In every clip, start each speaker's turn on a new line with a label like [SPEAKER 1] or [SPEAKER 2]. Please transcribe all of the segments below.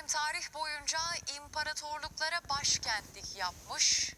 [SPEAKER 1] Efendim tarih boyunca imparatorluklara başkentlik yapmış,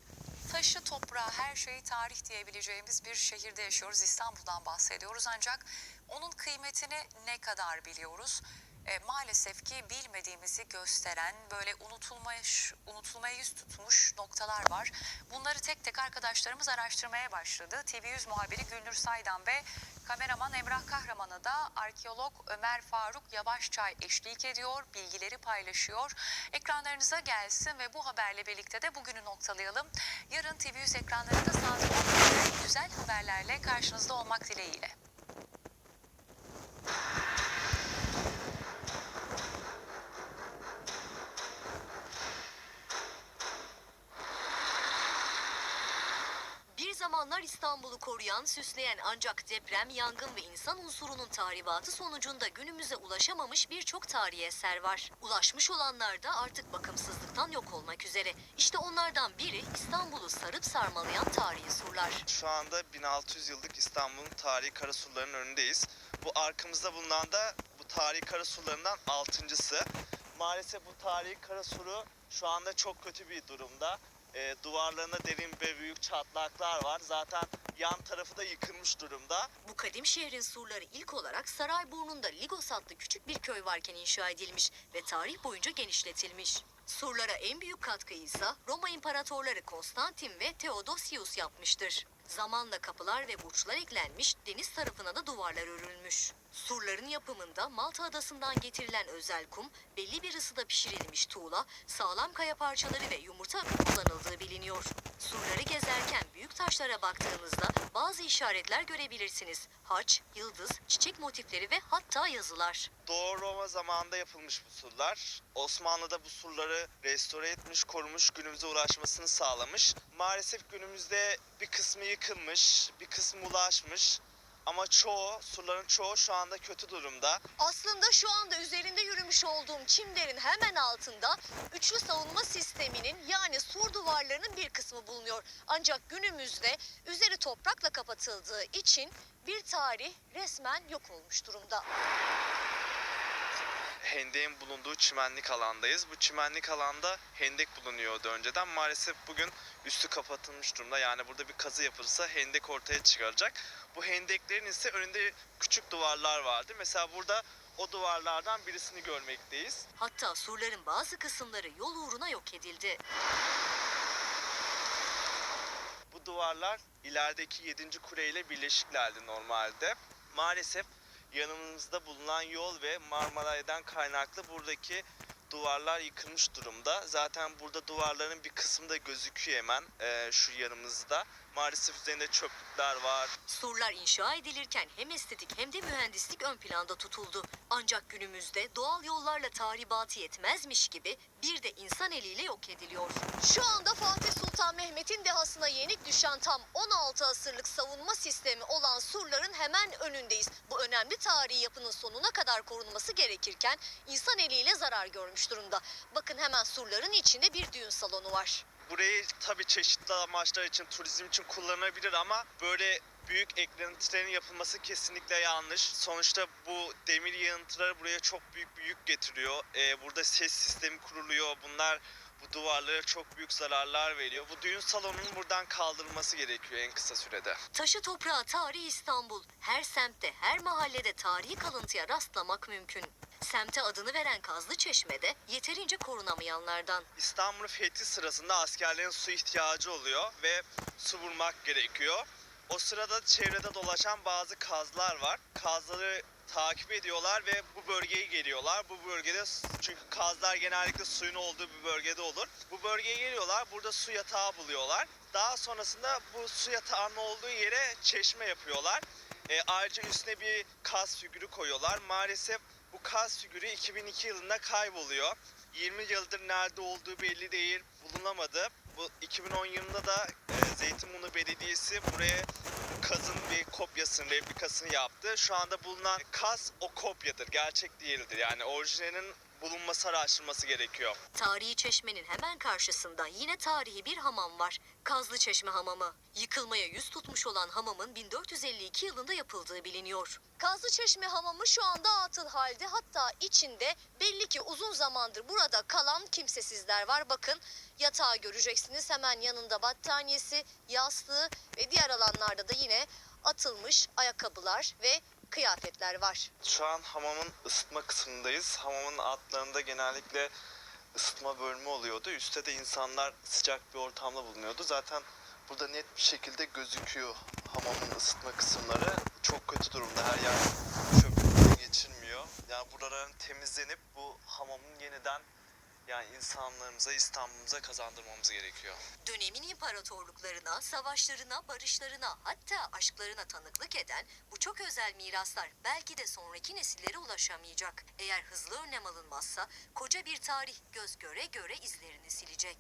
[SPEAKER 1] taşı toprağı her şeyi tarih diyebileceğimiz bir şehirde yaşıyoruz. İstanbul'dan bahsediyoruz ancak onun kıymetini ne kadar biliyoruz? E, maalesef ki bilmediğimizi gösteren böyle unutulmuş, unutulmaya yüz tutmuş noktalar var. Bunları tek tek arkadaşlarımız araştırmaya başladı. TV100 muhabiri Gülnur Saydan ve kameraman Emrah Kahraman'a da arkeolog Ömer Faruk Yavaşçay eşlik ediyor, bilgileri paylaşıyor. Ekranlarınıza gelsin ve bu haberle birlikte de bugünü noktalayalım. Yarın TV100 ekranlarında saat 11'de güzel haberlerle karşınızda olmak dileğiyle.
[SPEAKER 2] Zamanlar İstanbul'u koruyan, süsleyen ancak deprem, yangın ve insan unsurunun tahribatı sonucunda günümüze ulaşamamış birçok tarihi eser var. Ulaşmış olanlar da artık bakımsızlıktan yok olmak üzere. İşte onlardan biri İstanbul'u sarıp sarmalayan tarihi surlar.
[SPEAKER 3] Şu anda 1600 yıllık İstanbul'un tarihi karasurlarının önündeyiz. Bu arkamızda bulunan da bu tarihi karasurlarından altıncısı. Maalesef bu tarihi karasuru şu anda çok kötü bir durumda. Ee, duvarlarında derin ve büyük çatlaklar var. Zaten yan tarafı da yıkılmış durumda.
[SPEAKER 2] Bu kadim şehrin surları ilk olarak Sarayburnu'nda Ligos adlı küçük bir köy varken inşa edilmiş ve tarih boyunca genişletilmiş. Surlara en büyük katkıyı ise Roma imparatorları Konstantin ve Theodosius yapmıştır. Zamanla kapılar ve burçlar eklenmiş, deniz tarafına da duvarlar örülmüş. Surların yapımında Malta adasından getirilen özel kum, belli bir ısıda pişirilmiş tuğla, sağlam kaya parçaları ve yumurta kullanıldığı biliniyor. Büyük taşlara baktığınızda bazı işaretler görebilirsiniz. Haç, yıldız, çiçek motifleri ve hatta yazılar.
[SPEAKER 3] Doğu Roma zamanında yapılmış bu surlar. Osmanlı'da bu surları restore etmiş, korumuş, günümüze ulaşmasını sağlamış. Maalesef günümüzde bir kısmı yıkılmış, bir kısmı ulaşmış. Ama çoğu, surların çoğu şu anda kötü durumda.
[SPEAKER 2] Aslında şu anda üzerinde yürümüş olduğum çimlerin hemen altında üçlü savunma sisteminin yani sur duvarlarının bir kısmı bulunuyor. Ancak günümüzde üzeri toprakla kapatıldığı için bir tarih resmen yok olmuş durumda.
[SPEAKER 3] Hendek'in bulunduğu çimenlik alandayız. Bu çimenlik alanda hendek bulunuyordu önceden. Maalesef bugün üstü kapatılmış durumda. Yani burada bir kazı yapılsa hendek ortaya çıkaracak. Bu hendeklerin ise önünde küçük duvarlar vardı. Mesela burada o duvarlardan birisini görmekteyiz.
[SPEAKER 2] Hatta surların bazı kısımları yol uğruna yok edildi.
[SPEAKER 3] Bu duvarlar ilerideki 7. kuleyle birleşiklerdi normalde. Maalesef yanımızda bulunan yol ve Marmaray'dan kaynaklı buradaki duvarlar yıkılmış durumda. Zaten burada duvarların bir kısmı da gözüküyor hemen eee, şu yanımızda. Maalesef üzerinde çöplükler var.
[SPEAKER 2] Surlar inşa edilirken hem estetik hem de mühendislik ön planda tutuldu. Ancak günümüzde doğal yollarla tahribatı yetmezmiş gibi bir de insan eliyle yok ediliyor. Şu anda Fatih Sultan Mehmet'in dehasına yenik düşen tam 16 asırlık savunma sistemi olan surların hemen önündeyiz. Bu önemli tarihi yapının sonuna kadar korunması gerekirken insan eliyle zarar görmüş durumda. Bakın hemen surların içinde bir düğün salonu var.
[SPEAKER 3] Burayı tabii çeşitli amaçlar için, turizm için kullanılabilir ama böyle büyük eklentilerin yapılması kesinlikle yanlış. Sonuçta bu demir yığıntıları buraya çok büyük bir yük getiriyor. Ee, burada ses sistemi kuruluyor. Bunlar bu duvarlara çok büyük zararlar veriyor. Bu düğün salonunun buradan kaldırılması gerekiyor en kısa sürede.
[SPEAKER 2] Taşı toprağı tarihi İstanbul. Her semtte, her mahallede tarihi kalıntıya rastlamak mümkün. Semte adını veren Kazlı Çeşme'de yeterince korunamayanlardan.
[SPEAKER 3] İstanbul'un fethi sırasında askerlerin su ihtiyacı oluyor ve su vurmak gerekiyor. O sırada çevrede dolaşan bazı kazlar var. Kazları takip ediyorlar ve bu bölgeye geliyorlar. Bu bölgede çünkü kazlar genellikle suyun olduğu bir bölgede olur. Bu bölgeye geliyorlar. Burada su yatağı buluyorlar. Daha sonrasında bu su yatağının olduğu yere çeşme yapıyorlar. E, ayrıca üstüne bir kaz figürü koyuyorlar. Maalesef bu kaz figürü 2002 yılında kayboluyor. 20 yıldır nerede olduğu belli değil, bulunamadı. Bu 2010 yılında da e, Zeytinburnu Belediyesi buraya kazın bir kopyasını, replikasını yaptı. Şu anda bulunan kaz o kopyadır, gerçek değildir. Yani orijinalinin bulunması, araştırılması gerekiyor.
[SPEAKER 2] Tarihi çeşmenin hemen karşısında yine tarihi bir hamam var. Kazlı Çeşme Hamamı. Yıkılmaya yüz tutmuş olan hamamın 1452 yılında yapıldığı biliniyor. Kazlı Çeşme Hamamı şu anda atıl halde hatta içinde belli ki uzun zamandır burada kalan kimsesizler var. Bakın yatağı göreceksiniz hemen yanında battaniyesi, yastığı ve diğer alanlarda da yine atılmış ayakkabılar ve kıyafetler var.
[SPEAKER 3] Şu an hamamın ısıtma kısmındayız. Hamamın altlarında genellikle ısıtma bölümü oluyordu. Üstte de insanlar sıcak bir ortamda bulunuyordu. Zaten burada net bir şekilde gözüküyor hamamın ısıtma kısımları. Çok kötü durumda. Her yer çöplerden geçilmiyor. Yani buraların temizlenip bu hamamın yeniden yani insanlarımıza, İstanbul'umuza kazandırmamız gerekiyor.
[SPEAKER 2] Dönemin imparatorluklarına, savaşlarına, barışlarına hatta aşklarına tanıklık eden bu çok özel miraslar belki de sonraki nesillere ulaşamayacak. Eğer hızlı önlem alınmazsa koca bir tarih göz göre göre izlerini silecek.